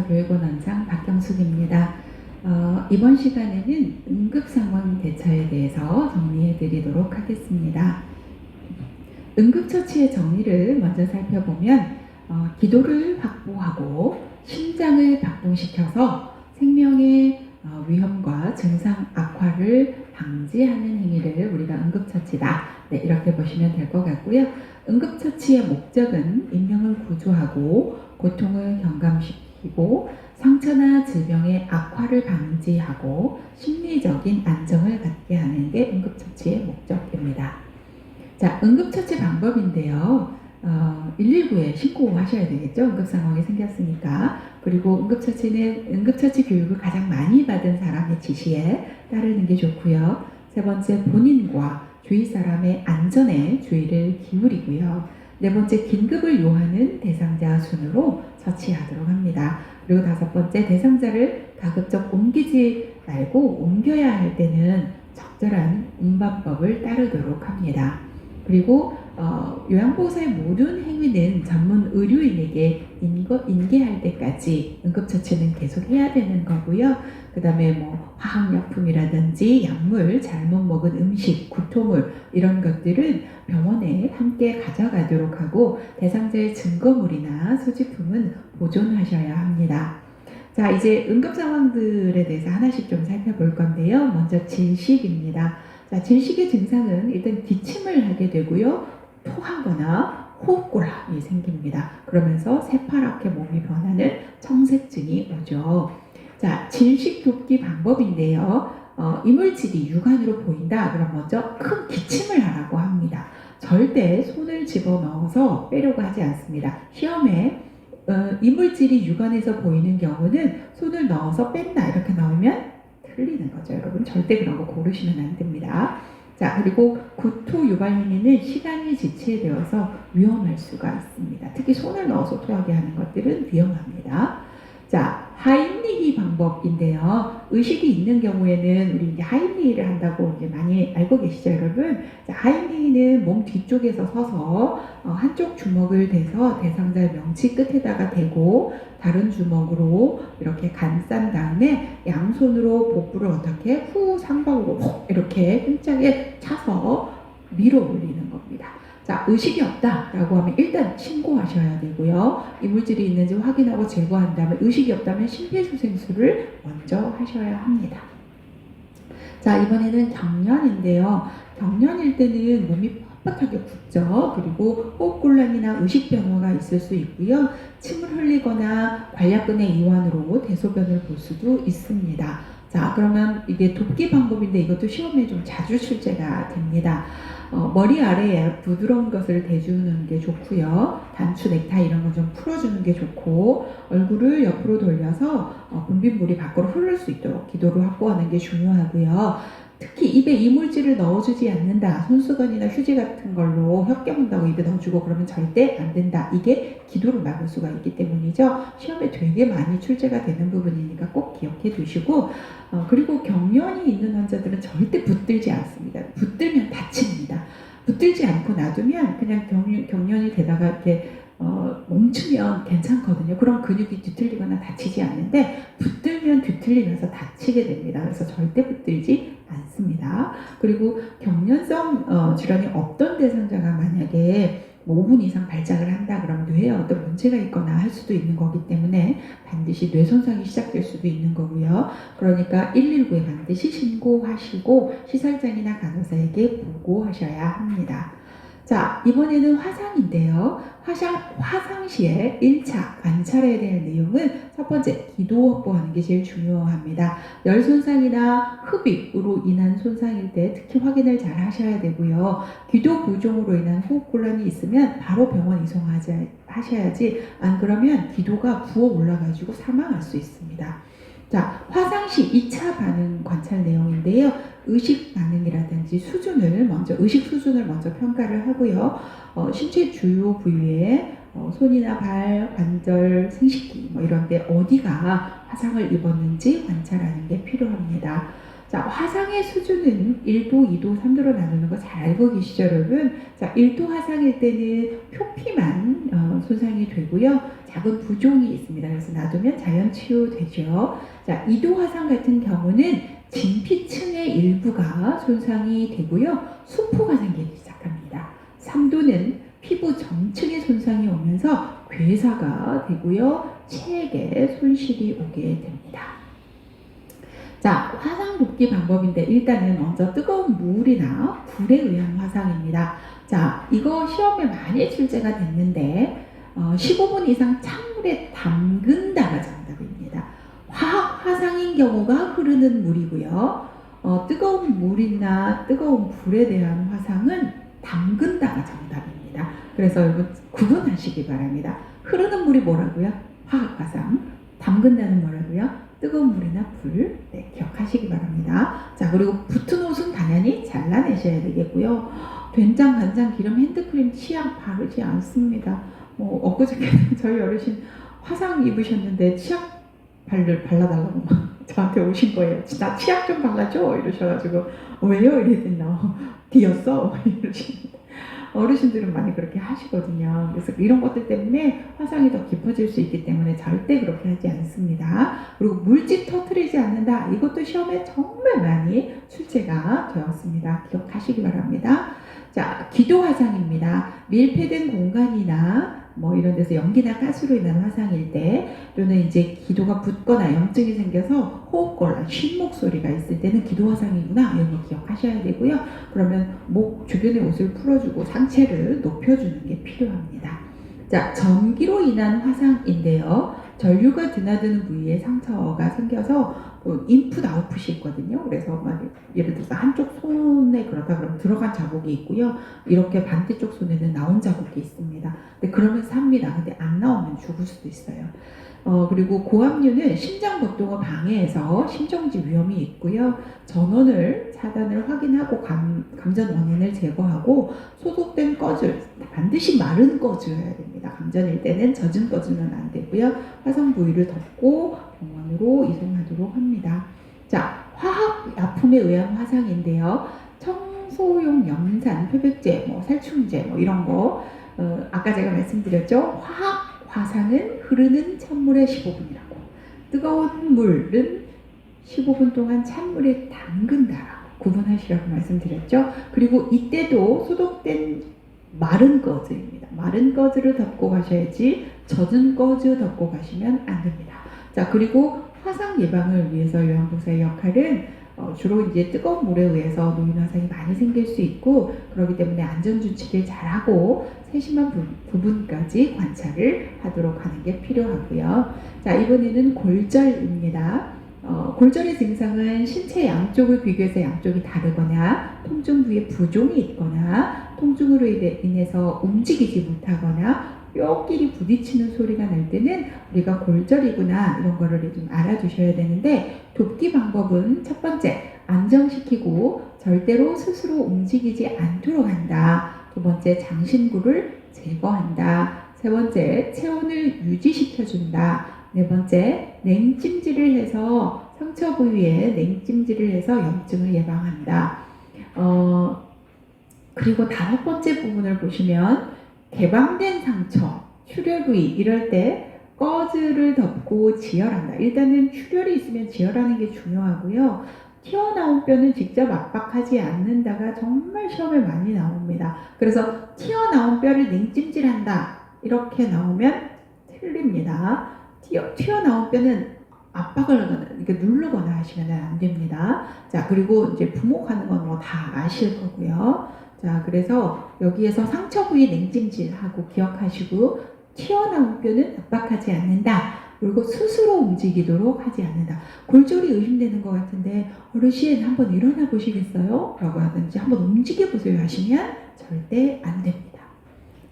의료사교육원원장 박경숙입니다. 어, 이번 시간에는 응급상황 대처에 대해서 정리해 드리도록 하겠습니다. 응급처치의 정의를 먼저 살펴보면 어, 기도를 확보하고 심장을 박동시켜서 생명의 어, 위험과 증상 악화를 방지하는 행위를 우리가 응급처치다. 네, 이렇게 보시면 될 것 같고요. 응급처치의 목적은 인명을 구조하고 고통을 경감시키고 상처나 질병의 악화를 방지하고 심리적인 안정을 갖게 하는 게 응급처치의 목적입니다. 자, 응급처치 방법인데요. 어, 119에 신고하셔야 되겠죠. 응급 상황이 생겼으니까. 그리고 응급처치는 응급처치 교육을 가장 많이 받은 사람의 지시에 따르는 게 좋고요. 세 번째, 본인과 주위 사람의 안전에 주의를 기울이고요. 네 번째, 긴급을 요하는 대상자 순으로 처치하도록 합니다. 그리고 다섯 번째, 대상자를 가급적 옮기지 말고 옮겨야 할 때는 적절한 운반법을 따르도록 합니다. 그리고 어, 요양보호사의 모든 행위는 전문 의료인에게 인거, 인계할 때까지 응급처치는 계속 해야 되는 거고요. 그 다음에 뭐 화학약품이라든지 약물, 잘못 먹은 음식, 구토물 이런 것들은 병원에 함께 가져가도록 하고 대상자의 증거물이나 소지품은 보존하셔야 합니다. 자, 이제 응급 상황들에 대해서 하나씩 좀 살펴볼 건데요. 먼저 질식입니다. 자, 질식의 증상은 일단 기침을 하게 되고요. 토하거나 호흡곤란이 생깁니다. 그러면서 새파랗게 몸이 변하는 청색증이 오죠. 자, 질식 돕기 방법인데요. 어, 이물질이 육안으로 보인다. 그럼 먼저 큰 기침을 하라고 합니다. 절대 손을 집어 넣어서 빼려고 하지 않습니다. 시험에 어, 이물질이 육안에서 보이는 경우는 손을 넣어서 뺀다 이렇게 나오면 틀리는 거죠. 여러분 절대 그런 거 고르시면 안 됩니다. 자, 그리고 구토 유발 행위는 시간이 지체되어서 위험할 수가 있습니다. 특히 손을 넣어서 토하게 하는 것들은 위험합니다. 자, 하임리히 방법인데요. 의식이 있는 경우에는 우리 이제 하임리히를 한다고 이제 많이 알고 계시죠, 여러분? 자, 하임리히는 몸 뒤쪽에서 서서 어, 한쪽 주먹을 대서 대상자 명치 끝에다가 대고 다른 주먹으로 이렇게 감싼 다음에 양손으로 복부를 어떻게 후 상방으로 훅 이렇게 힘차게 차서 밀어 올리는 겁니다. 자, 의식이 없다라고 하면 일단 신고하셔야 되고요. 이물질이 있는지 확인하고 제거한 다음에 의식이 없다면 심폐소생술을 먼저 하셔야 합니다. 자, 이번에는 경련인데요. 경련일 때는 몸이 뻣뻣하게 붓죠. 그리고 호흡곤란이나 의식 변화가 있을 수 있고요. 침을 흘리거나 관략근의 이완으로 대소변을 볼 수도 있습니다. 자, 그러면 이게 돕기 방법인데 이것도 시험에 좀 자주 출제가 됩니다. 어, 머리 아래에 부드러운 것을 대주는 게 좋고요. 단추 넥타이 이런 거좀 풀어주는 게 좋고 얼굴을 옆으로 돌려서 어, 분비물이 밖으로 흐를 수 있도록 기도를 확보하는 게 중요하고요. 특히 입에 이물질을 넣어주지 않는다. 손수건이나 휴지 같은 걸로 혀 깨문다고 입에 넣어주고 그러면 절대 안 된다. 이게 기도를 막을 수가 있기 때문이죠. 시험에 되게 많이 출제가 되는 부분이니까 꼭 기억해 두시고 어, 그리고 경련이 있는 환자들은 절대 붙들지 않습니다. 붙들면 다칩니다. 붙들지 않고 놔두면 그냥 경련, 경련이 되다가 이렇게 어, 멈추면 괜찮거든요. 그럼 근육이 뒤틀리거나 다치지 않는데 붙들면 뒤틀리면서 다치게 됩니다. 그래서 절대 붙들지 않습니다. 그리고 경련성 어, 질환이 없던 대상자가 만약에 뭐 5분 이상 발작을 한다 그러면 뇌에 어떤 문제가 있거나 할 수도 있는 거기 때문에 반드시 뇌 손상이 시작될 수도 있는 거고요. 그러니까 119에 반드시 신고하시고 시설장이나 간호사에게 보고하셔야 합니다. 자, 이번에는 화상인데요. 화상, 화상 시에 1차 관찰해야 될 내용은 첫 번째, 기도 확보하는 게 제일 중요합니다. 열 손상이나 흡입으로 인한 손상일 때 특히 확인을 잘 하셔야 되고요. 기도 부종으로 인한 호흡곤란이 있으면 바로 병원 이송하지 하셔야지 안 그러면 기도가 부어 올라가지고 사망할 수 있습니다. 자, 화상 시 2차 반응 관찰 내용인데요. 의식 반응이라든지 수준을 먼저 의식 수준을 먼저 평가를 하고요. 어, 신체 주요 부위에 어, 손이나 발, 관절, 생식기 뭐 이런 데 어디가 화상을 입었는지 관찰하는 게 필요합니다. 자, 화상의 수준은 1도, 2도, 3도로 나누는 거 잘 알고 계시죠, 여러분? 자, 1도 화상일 때는 표피만 어, 손상이 되고요. 작은 부종이 있습니다. 그래서 놔두면 자연 치유되죠. 자, 이도 화상 같은 경우는 진피층의 일부가 손상이 되고요. 수포가 생기기 시작합니다. 3도는 피부 전층에 손상이 오면서 괴사가 되고요. 체액에 손실이 오게 됩니다. 자, 화상 돕기 방법인데 일단은 먼저 뜨거운 물이나 불에 의한 화상입니다. 자, 이거 시험에 많이 출제가 됐는데 어, 15분 이상 찬물에 담근다가 정답입니다. 화학 화상인 경우가 흐르는 물이고요. 어, 뜨거운 물이나 뜨거운 불에 대한 화상은 담근다가 정답입니다. 그래서 이거 구분하시기 바랍니다. 흐르는 물이 뭐라고요? 화학 화상. 담근다는 뭐라고요? 뜨거운 물이나 불. 네, 기억하시기 바랍니다. 자, 그리고 붙은 옷은 당연히 잘라내셔야 되겠고요. 된장, 간장, 기름, 핸드크림, 치약 바르지 않습니다. 뭐 엊그저께 저희 어르신 화상 입으셨는데 치약 발을 발라달라고 막 저한테 오신 거예요. 나 치약 좀 발라줘 이러셔가지고 왜요 이랬더니 너 뒤였어 이러시는데 어르신들은 많이 그렇게 하시거든요. 그래서 이런 것들 때문에 화상이 더 깊어질 수 있기 때문에 절대 그렇게 하지 않습니다. 그리고 물집 터트리지 않는다. 이것도 시험에 정말 많이 출제가 되었습니다. 기억하시기 바랍니다. 자, 기도 화상입니다. 밀폐된 공간이나 뭐 이런 데서 연기나 가스로 인한 화상일 때 또는 이제 기도가 붓거나 염증이 생겨서 호흡곤란, 쉰 목 소리가 있을 때는 기도 화상이구나 이런 거 기억하셔야 되고요. 그러면 목 주변의 옷을 풀어주고 상체를 높여주는 게 필요합니다. 자, 전기로 인한 화상인데요. 전류가 드나드는 부위에 상처가 생겨서 그 인풋 아웃풋이 있거든요. 그래서 막 예를 들어서 한쪽 손에 그러다 그러면 들어간 자국이 있고요. 이렇게 반대쪽 손에는 나온 자국이 있습니다. 근데 그러면서 합니다. 근데 안 나오면 죽을 수도 있어요. 어, 그리고 고압류는 심장搏동을 방해해서 심정지 위험이 있고요. 전원을 차단을 확인하고 감, 감전 원인을 제거하고 소독된 꺼줄 반드시 마른 꺼줘야 됩니다. 감전일 때는 젖은 꺼주면 안 되고요. 화상 부위를 덮고 병원으로 이송하도록 합니다. 자, 화학 약품에 의한 화상인데요. 청소용 염산, 표백제, 뭐 살충제, 뭐 이런 거 어, 아까 제가 말씀드렸죠. 화학 화상은 흐르는 찬물에 15분이라고. 뜨거운 물은 15분 동안 찬물에 담근다라고 구분하시라고 말씀드렸죠. 그리고 이때도 소독된 마른 꺼즈입니다. 마른 꺼즈를 덮고 가셔야지 젖은 꺼즈 덮고 가시면 안 됩니다. 자, 그리고 화상 예방을 위해서 요양보사의 역할은 어, 주로 이제 뜨거운 물에 의해서 노인 화상이 많이 생길 수 있고 그렇기 때문에 안전 준칙을 잘하고 세심한 부, 부분까지 관찰을 하도록 하는 게 필요하고요. 자 이번에는 골절입니다. 어, 골절의 증상은 신체 양쪽을 비교해서 양쪽이 다르거나 통증 부위에 부종이 있거나 통증으로 인해- 인해서 움직이지 못하거나 뼈끼리 부딪히는 소리가 날 때는 우리가 골절이구나 이런 거를 좀 알아두셔야 되는데 돕기 방법은 첫 번째 안정시키고 절대로 스스로 움직이지 않도록 한다. 두 번째 장신구를 제거한다. 세 번째 체온을 유지시켜준다. 네 번째 냉찜질을 해서 상처 부위에 냉찜질을 해서 염증을 예방한다. 어, 그리고 다섯 번째 부분을 보시면 개방된 상처, 출혈 부위 이럴 때 꺼즈를 덮고 지혈한다. 일단은 출혈이 있으면 지혈하는 게 중요하고요. 튀어나온 뼈는 직접 압박하지 않는다가 정말 시험에 많이 나옵니다. 그래서 튀어나온 뼈를 냉찜질한다. 이렇게 나오면 틀립니다. 튀어, 튀어나온 뼈는 압박을 하거나 이렇게 누르거나 하시면 안 됩니다. 자, 그리고 이제 부목하는 건 뭐 다 아실 거고요. 자, 그래서 여기에서 상처 부위 냉찜질하고 기억하시고 튀어나온 뼈는 압박하지 않는다. 그리고 스스로 움직이도록 하지 않는다. 골절이 의심되는 것 같은데 어르신 한번 일어나 보시겠어요? 라고 하든지 한번 움직여 보세요 하시면 절대 안 됩니다.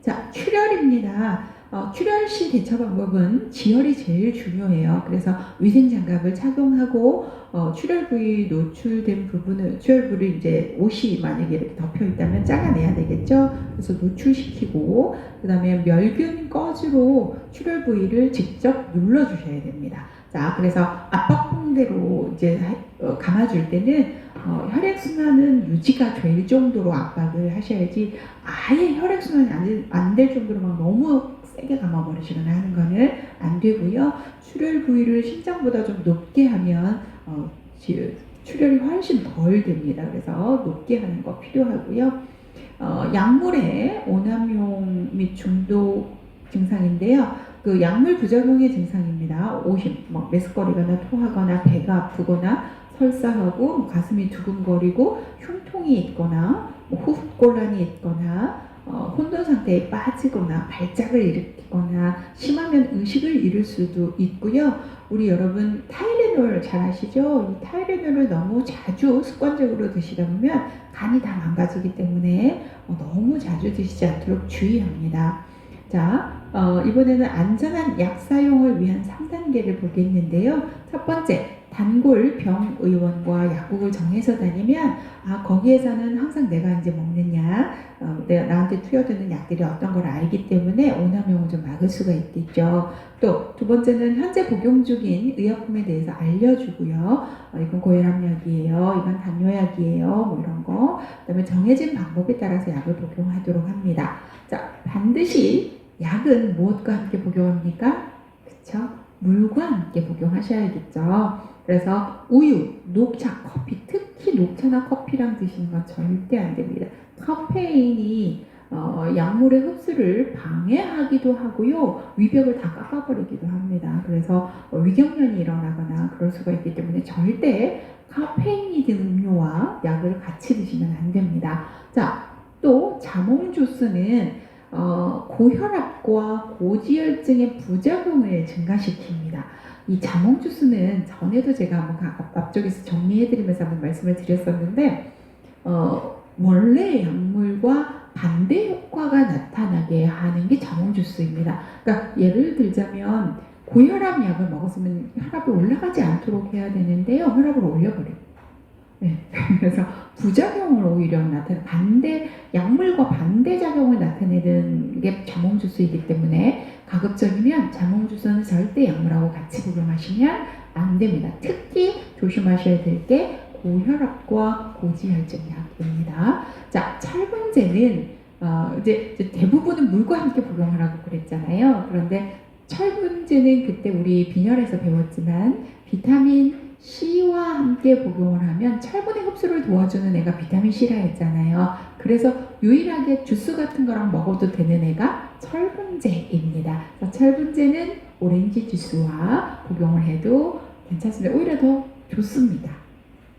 자, 출혈입니다. 어, 출혈 시 대처 방법은 지혈이 제일 중요해요. 그래서 위생 장갑을 착용하고 어, 출혈 부위 노출된 부분을 출혈 부위 이제 옷이 만약에 이렇게 덮여 있다면 잘라내야 되겠죠. 그래서 노출시키고 그다음에 멸균 꺼즈로 출혈 부위를 직접 눌러 주셔야 됩니다. 자, 그래서 압박봉대로 이제 하- 어, 감아줄 때는 어, 혈액순환은 유지가 될 정도로 압박을 하셔야지 아예 혈액순환이 안 될 정도로 막 너무 세게 감아버리시거나 하는 거는 안 되고요. 출혈 부위를 심장보다 좀 높게 하면 어, 지- 출혈이 훨씬 덜 됩니다. 그래서 높게 하는 거 필요하고요. 어, 약물의 오남용 및 중독 증상인데요. 그 약물 부작용의 증상입니다. 오심, 뭐 메스꺼리거나 토하거나 배가 아프거나 설사하고 뭐 가슴이 두근거리고 흉통이 있거나 뭐 호흡곤란이 있거나 어, 혼돈 상태에 빠지거나 발작을 일으키거나 심하면 의식을 잃을 수도 있고요. 우리 여러분 타이레놀 잘 아시죠? 이 타이레놀을 너무 자주 습관적으로 드시다 보면 간이 다 망가지기 때문에 어, 너무 자주 드시지 않도록 주의합니다. 자, 어, 이번에는 안전한 약 사용을 위한 3단계를 보겠는데요. 첫 번째, 단골 병 의원과 약국을 정해서 다니면 아 거기에서는 항상 내가 이제 약, 어, 내가 나한테 투여되는 약들이 어떤 걸 알기 때문에 오남용을 좀 막을 수가 있겠죠. 또 두 번째는 현재 복용 중인 의약품에 대해서 알려주고요. 어, 이건 고혈압약이에요. 이건 당뇨약이에요. 뭐 이런 거. 그다음에 정해진 방법에 따라서 약을 복용하도록 합니다. 자 반드시 약은 무엇과 함께 복용합니까? 그쵸? 물과 함께 복용하셔야겠죠. 그래서 우유, 녹차, 커피, 특히 녹차나 커피랑 드시는 건 절대 안 됩니다. 카페인이 어, 약물의 흡수를 방해하기도 하고요. 위벽을 다 깎아버리기도 합니다. 그래서 어, 위경련이 일어나거나 그럴 수가 있기 때문에 절대 카페인이 든 음료와 약을 같이 드시면 안 됩니다. 자, 또 자몽 주스는 어, 고혈압과 고지혈증의 부작용을 증가시킵니다. 이 자몽 주스는 전에도 제가 한번 가- 앞쪽에서 정리해드리면서 한번 말씀을 드렸었는데 어, 원래 약물과 반대 효과가 나타나게 하는 게 자몽 주스입니다. 그러니까 예를 들자면 고혈압 약을 먹었으면 혈압이 올라가지 않도록 해야 되는데요. 혈압을 올려버려요. 네. 그래서 부작용을 오히려 나타내 반대 약물과 반대 작용을 나타내는 게 자몽 주스이기 때문에 가급적이면 자몽 주스는 절대 약물하고 같이 복용하시면 안 됩니다. 특히 조심하셔야 될 게 고혈압과 고지혈증 약입니다. 자, 철분제는 어, 이제, 이제 대부분은 물과 함께 복용하라고 그랬잖아요. 그런데 철분제는 그때 우리 빈혈에서 배웠지만 비타민 C와 함께 복용을 하면 철분의 흡수를 도와주는 애가 비타민 C라 했잖아요. 그래서 유일하게 주스 같은 거랑 먹어도 되는 애가 철분제입니다. 철분제는 오렌지 주스와 복용을 해도 괜찮습니다. 오히려 더 좋습니다.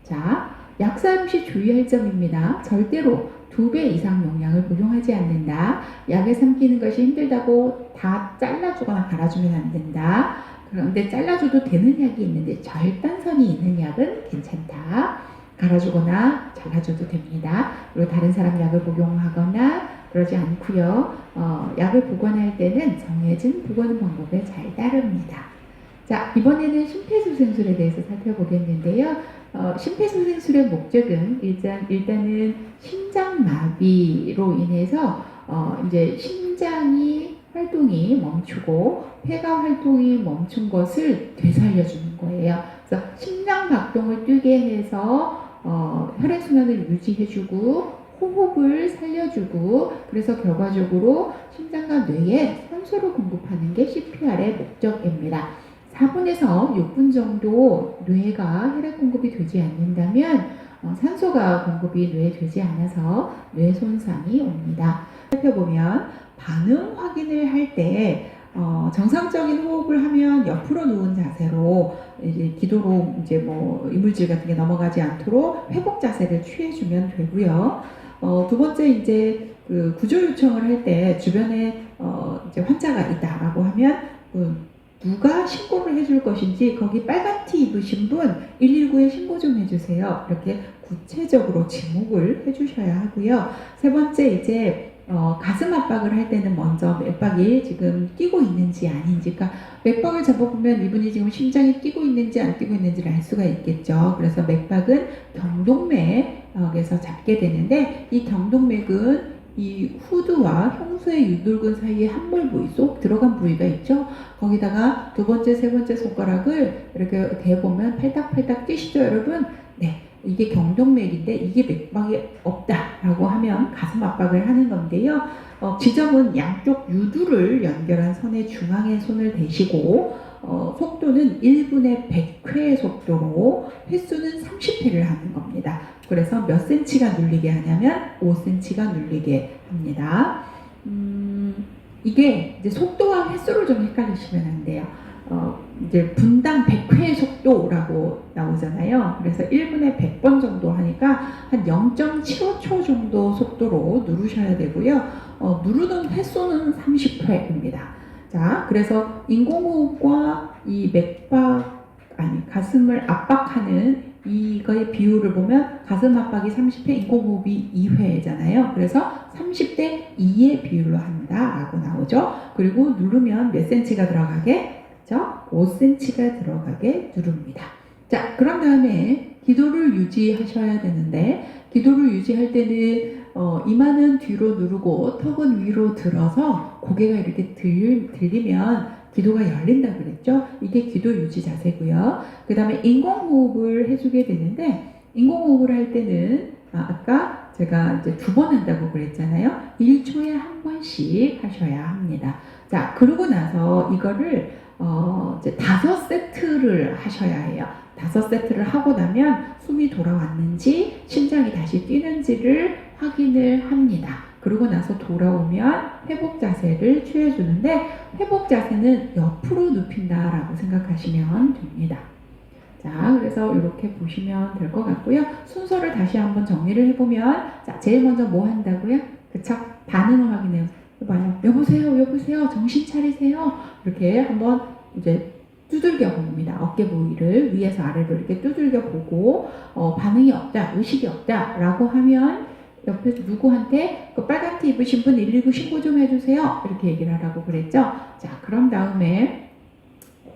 자, 약 사용 시 주의할 점입니다. 절대로 두배 이상 용량을 복용하지 않는다. 약을 삼키는 것이 힘들다고 다 잘라주거나 갈아주면 안 된다. 그런데 잘라줘도 되는 약이 있는데 절단선이 있는 약은 괜찮다. 갈아주거나 잘라줘도 됩니다. 그리고 다른 사람 약을 복용하거나 그러지 않고요. 어, 약을 보관할 때는 정해진 보관 방법을 잘 따릅니다. 자, 이번에는 심폐소생술에 대해서 살펴보겠는데요. 어, 심폐소생술의 목적은 일단, 일단은 심장마비로 인해서 어, 이제 심장이 활동이 멈추고 폐가 활동이 멈춘 것을 되살려주는 거예요. 그래서 심장 박동을 뛰게 해서 어, 혈액순환을 유지해주고 호흡을 살려주고 그래서 결과적으로 심장과 뇌에 산소를 공급하는 게 CPR의 목적입니다. 4분에서 6분 정도 뇌가 혈액 공급이 되지 않는다면 어, 산소가 공급이 뇌에 되지 않아서 뇌 손상이 옵니다. 살펴보면 반응 확인을 할때 어, 정상적인 호흡을 하면 옆으로 누운 자세로 이제 기도로 이제 뭐 이물질 같은 게 넘어가지 않도록 회복 자세를 취해주면 되고요. 어, 두 번째 이제 그 구조 요청을 할 때 주변에 어, 이제 환자가 있다라고 하면 그 누가 신고를 해줄 것인지 거기 빨간 티 입으신 분 119에 신고 좀 해주세요. 이렇게 구체적으로 지목을 해주셔야 하고요. 세 번째 이제 어, 가슴 압박을 할 때는 먼저 맥박이 지금 뛰고 있는지 아닌지, 그러니까 맥박을 잡아보면 이분이 지금 심장이 뛰고 있는지 안 뛰고 있는지를 알 수가 있겠죠. 그래서 맥박은 경동맥에서 잡게 되는데 이 경동맥은 이 후두와 형수의 유돌근 사이에 함몰 부위 쏙 들어간 부위가 있죠. 거기다가 두 번째, 세 번째 손가락을 이렇게 대보면 팔딱팔딱 뛰시죠, 여러분? 네. 이게 경동맥인데 이게 맥박이 없다라고 하면 가슴 압박을 하는 건데요. 어, 지점은 양쪽 유두를 연결한 선의 중앙에 손을 대시고 어, 속도는 1분의 100회 속도로 횟수는 30회를 하는 겁니다. 그래서 몇 센치가 눌리게 하냐면 5cm가 눌리게 합니다. 음, 이게 이제 속도와 횟수를 좀 헷갈리시면 안 돼요. 어, 이제 분당 100회 속도라고 나오잖아요. 그래서 1분에 100번 정도 하니까 한 0.75초 정도 속도로 누르셔야 되고요. 어, 누르는 횟수는 30회입니다. 자, 그래서 인공호흡과 이 맥박, 아니, 가슴을 압박하는 이거의 비율을 보면 가슴 압박이 30회, 인공호흡이 2회잖아요. 그래서 30대 2의 비율로 한다라고 나오죠. 그리고 누르면 몇 센치가 들어가게? 그죠? 5cm가 들어가게 누릅니다. 자, 그런 다음에 기도를 유지하셔야 되는데, 기도를 유지할 때는 어, 이마는 뒤로 누르고 턱은 위로 들어서 고개가 이렇게 들, 들리면 기도가 열린다 그랬죠? 이게 기도 유지 자세고요. 그 다음에 인공호흡을 해주게 되는데, 인공호흡을 할 때는 아, 아까 제가 이제 두 번 한다고 그랬잖아요. 1초에 한 번씩 하셔야 합니다. 자, 그러고 나서 이거를 어, 이제 다섯 세트를 하셔야 해요. 다섯 세트를 하고 나면 숨이 돌아왔는지 심장이 다시 뛰는지를 확인을 합니다. 그러고 나서 돌아오면 회복 자세를 취해주는데 회복 자세는 옆으로 눕힌다라고 생각하시면 됩니다. 자, 그래서 이렇게 보시면 될 것 같고요. 순서를 다시 한번 정리를 해보면 자, 제일 먼저 뭐 한다고요? 그쵸? 반응을 확인해요. 봐요. 여보세요, 여보세요, 정신 차리세요. 이렇게 한번 이제 두들겨 봅니다. 어깨 부위를 위에서 아래로 이렇게 두들겨 보고 어, 반응이 없다, 의식이 없다라고 하면 옆에 누구한테 그 빨간 티 입으신 분 119 신고 좀 해주세요. 이렇게 얘기를 하라고 그랬죠. 자, 그런 다음에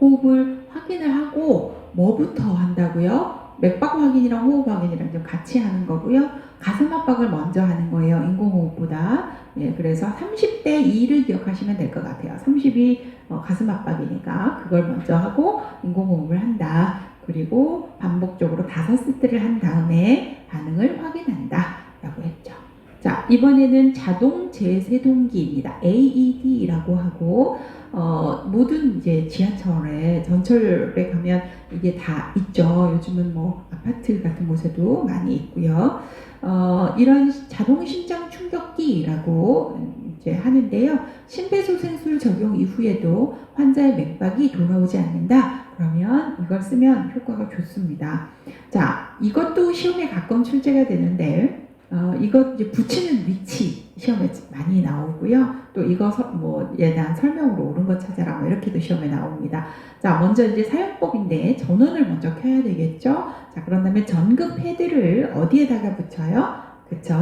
호흡을 확인을 하고 뭐부터 한다고요? 맥박 확인이랑 호흡 확인이랑 좀 같이 하는 거고요. 가슴 압박을 먼저 하는 거예요. 인공호흡보다. 예, 그래서 30대 2를 기억하시면 될 것 같아요. 30이 어, 가슴 압박이니까 그걸 먼저 하고 인공호흡을 한다. 그리고 반복적으로 다섯 세트를 한 다음에 반응을 확인한다. 라고 했죠. 자, 이번에는 자동 제세동기입니다. AED라고 하고, 어, 모든 이제 지하철에, 전철에 가면 이게 다 있죠. 요즘은 뭐 아파트 같은 곳에도 많이 있고요. 어, 이런 자동 심장 충격기라고 이제 하는데요. 심폐소생술 적용 이후에도 환자의 맥박이 돌아오지 않는다. 그러면 이걸 쓰면 효과가 좋습니다. 자, 이것도 시험에 가끔 출제가 되는데, 어, 이것 이제 붙이는 위치 시험에 많이 나오고요. 또 이거 서, 뭐에 대한 설명으로 옳은 거 찾아라 뭐 이렇게도 시험에 나옵니다. 자, 먼저 이제 사용법인데 전원을 먼저 켜야 되겠죠. 자, 그런 다음에 전극 패드를 어디에다가 붙여요? 그쵸?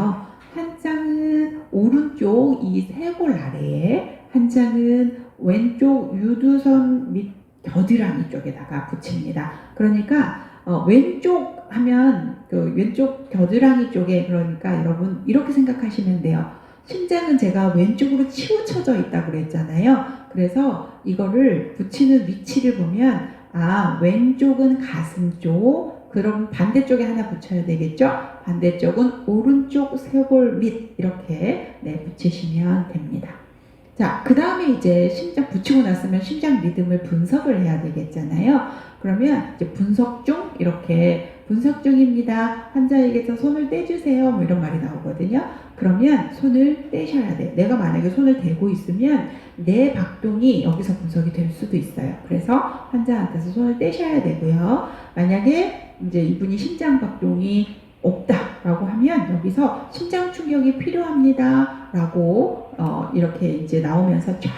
한 장은 오른쪽 이 쇄골 아래에, 한 장은 왼쪽 유두선 밑 겨드랑이 쪽에다가 붙입니다. 그러니까 어, 왼쪽 하면 그 왼쪽 겨드랑이 쪽에 그러니까 여러분 이렇게 생각하시면 돼요. 심장은 제가 왼쪽으로 치우쳐져 있다고 그랬잖아요. 그래서 이거를 붙이는 위치를 보면 아 왼쪽은 가슴 쪽 그럼 반대쪽에 하나 붙여야 되겠죠? 반대쪽은 오른쪽 쇄골 밑 이렇게 네, 붙이시면 됩니다. 자, 그 다음에 이제 심장 붙이고 났으면 심장 리듬을 분석을 해야 되겠잖아요. 그러면 이제 분석 중 이렇게 분석 중입니다. 환자에게서 손을 떼주세요. 뭐 이런 말이 나오거든요. 그러면 손을 떼셔야 돼. 내가 만약에 손을 대고 있으면 내 박동이 여기서 분석이 될 수도 있어요. 그래서 환자한테서 손을 떼셔야 되고요. 만약에 이제 이분이 심장 박동이 없다라고 하면 여기서 심장 충격이 필요합니다라고 어, 이렇게 이제 나오면서 쫙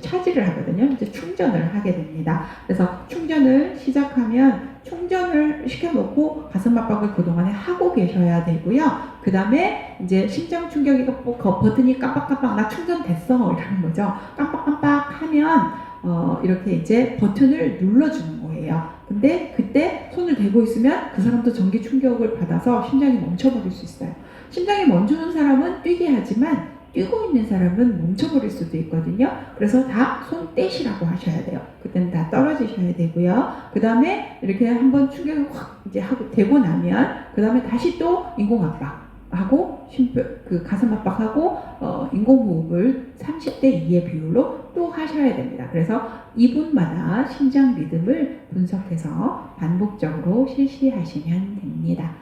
차지를 하거든요. 이제 충전을 하게 됩니다. 그래서 충전을 시작하면 충전을 시켜놓고 가슴 압박을 그동안에 하고 계셔야 되고요. 그 다음에 이제 심장 충격이 뭐 거- 버튼이 깜빡깜빡 나 충전됐어 이러는 거죠. 깜빡깜빡 하면 어, 이렇게 이제 버튼을 눌러주는 거예요. 근데 그때 손을 대고 있으면 그 사람도 전기 충격을 받아서 심장이 멈춰버릴 수 있어요. 심장이 멈추는 사람은 뛰게 하지만 뛰고 있는 사람은 멈춰버릴 수도 있거든요. 그래서 다 손 떼시라고 하셔야 돼요. 그때는 다 떨어지셔야 되고요. 그 다음에 이렇게 한번 충격을 확 이제 하고 되고 나면 그 다음에 다시 또 인공압박 하고 심표 그 가슴 압박하고 어, 인공호흡을 30대 2의 비율로 또 하셔야 됩니다. 그래서 2분마다 심장 리듬을 분석해서 반복적으로 실시하시면 됩니다.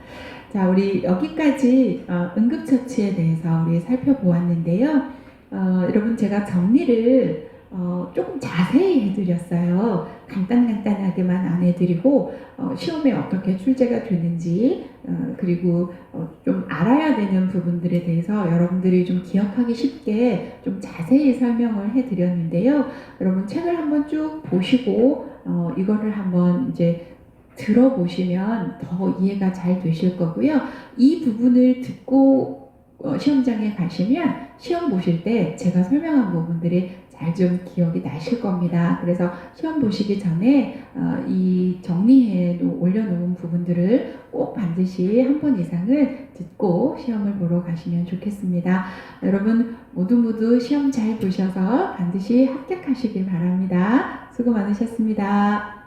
자, 우리 여기까지 어, 응급처치에 대해서 우리 살펴보았는데요. 어, 여러분 제가 정리를 어, 조금 자세히 해드렸어요. 간단간단하게만 안 해드리고 어, 시험에 어떻게 출제가 되는지 어, 그리고 어, 좀 알아야 되는 부분들에 대해서 여러분들이 좀 기억하기 쉽게 좀 자세히 설명을 해드렸는데요. 여러분 책을 한번 쭉 보시고 어, 이거를 한번 이제 들어보시면 더 이해가 잘 되실 거고요. 이 부분을 듣고 어, 시험장에 가시면 시험 보실 때 제가 설명한 부분들이 잘 좀 기억이 나실 겁니다. 그래서 시험 보시기 전에 어, 이 정리해 놓- 올려놓은 부분들을 꼭 반드시 한 번 이상은 듣고 시험을 보러 가시면 좋겠습니다. 여러분 모두 모두 시험 잘 보셔서 반드시 합격하시길 바랍니다. 수고 많으셨습니다.